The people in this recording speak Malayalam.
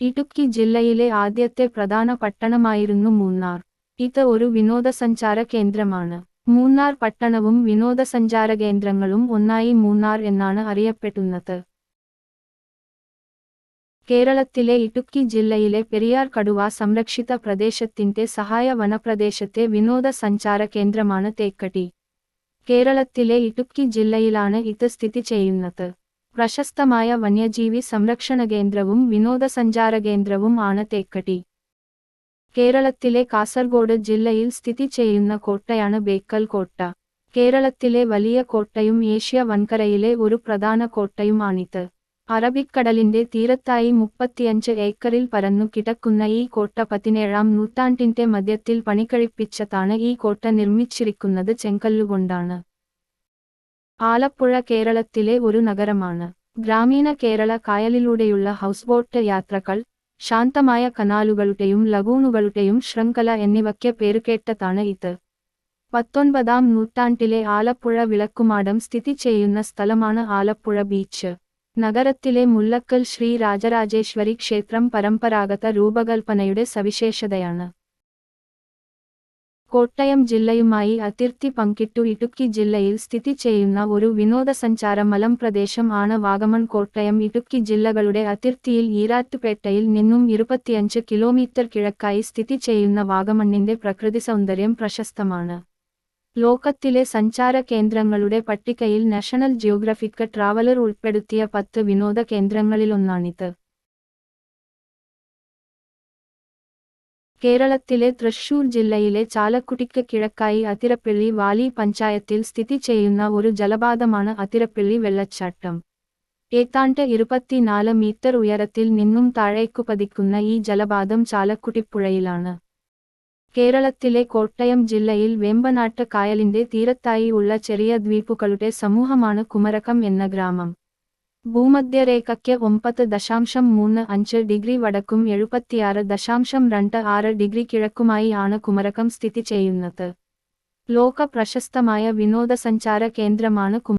ഇടുക്കി ജില്ലയിലെ ആദ്യത്തെ പ്രധാന പട്ടണമായിരുന്നു മൂന്നാർ. ഇത് ഒരു വിനോദസഞ്ചാര കേന്ദ്രമാണ്. മൂന്നാർ പട്ടണവും വിനോദസഞ്ചാര കേന്ദ്രങ്ങളും ഒന്നായി മൂന്നാർ എന്നാണ് അറിയപ്പെടുന്നത്. കേരളത്തിലെ ഇടുക്കി ജില്ലയിലെ പെരിയാർ കടുവ സംരക്ഷിത പ്രദേശത്തിന്റെ സഹായ വനപ്രദേശത്തെ വിനോദസഞ്ചാര കേന്ദ്രമാണ് തേക്കടി. കേരളത്തിലെ ഇടുക്കി ജില്ലയിലാണ് ഇത് സ്ഥിതി ചെയ്യുന്നത്. പ്രശസ്തമായ വന്യജീവി സംരക്ഷണ കേന്ദ്രവും വിനോദസഞ്ചാര കേന്ദ്രവും ആണ് തേക്കടി. കേരളത്തിലെ കാസർഗോഡ് ജില്ലയിൽ സ്ഥിതി ചെയ്യുന്ന കോട്ടയാണ് ബേക്കൽ കോട്ട. കേരളത്തിലെ വലിയ കോട്ടയും ഏഷ്യ വൻകരയിലെ ഒരു പ്രധാന കോട്ടയുമാണിത് അറബിക്കടലിന്റെ തീരത്തായി മുപ്പത്തിയഞ്ച് ഏക്കറിൽ പരന്നു കിടക്കുന്ന ഈ കോട്ട പതിനേഴാം നൂറ്റാണ്ടിന്റെ മധ്യത്തിൽ പണികഴിപ്പിച്ചതാണ് ഈ കോട്ട നിർമ്മിച്ചിരിക്കുന്നത് ചെങ്കല്ലുകൊണ്ടാണ്. ആലപ്പുഴ കേരളത്തിലെ ഒരു നഗരമാണ്. ഗ്രാമീണ കേരള കായലിലൂടെയുള്ള ഹൗസ് ബോട്ട് യാത്രകൾ ശാന്തമായ കനാലുകളുടെയും ലഗൂണുകളുടെയും ശൃംഖല എന്നിവയ്ക്ക് പേരുകേട്ടതാണ് ഇത്. പത്തൊൻപതാം നൂറ്റാണ്ടിലെ ആലപ്പുഴ വിളക്കുമാടം സ്ഥിതി ചെയ്യുന്ന സ്ഥലമാണ് ആലപ്പുഴ ബീച്ച്. നഗരത്തിലെ മുല്ലക്കൽ ശ്രീ രാജരാജേശ്വരി ക്ഷേത്രം പരമ്പരാഗത രൂപകൽപ്പനയുടെ സവിശേഷതയാണ്. കോട്ടയം ജില്ലയുമായി അതിർത്തി പങ്കിട്ടു ഇടുക്കി ജില്ലയിൽ സ്ഥിതി ചെയ്യുന്ന ഒരു വിനോദസഞ്ചാര മലമ്പ്രദേശം ആണ് വാഗമൺ കോട്ടയം. ഇടുക്കി ജില്ലകളുടെ അതിർത്തിയിൽ ഈരാറ്റുപേട്ടയിൽ നിന്നും ഇരുപത്തിയഞ്ച് കിലോമീറ്റർ കിഴക്കായി സ്ഥിതി ചെയ്യുന്ന വാഗമണ്ണിന്റെ പ്രകൃതി സൗന്ദര്യം പ്രശസ്തമാണ്. ലോകത്തിലെ സഞ്ചാര കേന്ദ്രങ്ങളുടെ പട്ടികയിൽ നാഷണൽ ജിയോഗ്രഫിക് ട്രാവലർ ഉൾപ്പെടുത്തിയ പത്ത് വിനോദ കേന്ദ്രങ്ങളിലൊന്നാണിത്. കേരളത്തിലെ തൃശൂർ ജില്ലയിലെ ചാലക്കുടിക്ക് കിഴക്കായി അതിരപ്പിള്ളി വാലി പഞ്ചായത്തിൽ സ്ഥിതി ചെയ്യുന്ന ഒരു ജലപാതമാണ് അതിരപ്പിള്ളി വെള്ളച്ചാട്ടം. ഏതാണ്ട് ഇരുപത്തിനാല് മീറ്റർ ഉയരത്തിൽ നിന്നും താഴേക്കു പതിക്കുന്ന ഈ ജലപാതം ചാലക്കുടിപ്പുഴയിലാണ്. കേരളത്തിലെ കോട്ടയം ജില്ലയിൽ വേമ്പനാട്ട് കായലിന്റെ തീരത്തായി ഉള്ള ചെറിയ ദ്വീപുകളുടെ സമൂഹമാണ് കുമരകം എന്ന ഗ്രാമം. ഭൂമധ്യരേഖയ്ക്ക് ഒമ്പത് ദശാംശം മൂന്ന് അഞ്ച് ഡിഗ്രി വടക്കും എഴുപത്തിയാറ് ദശാംശം രണ്ട് ആറ് ഡിഗ്രി കിഴക്കുമായി ആണ് കുമരകം സ്ഥിതി ചെയ്യുന്നത്. ലോക പ്രശസ്തമായ വിനോദസഞ്ചാര കേന്ദ്രമാണ് കുമ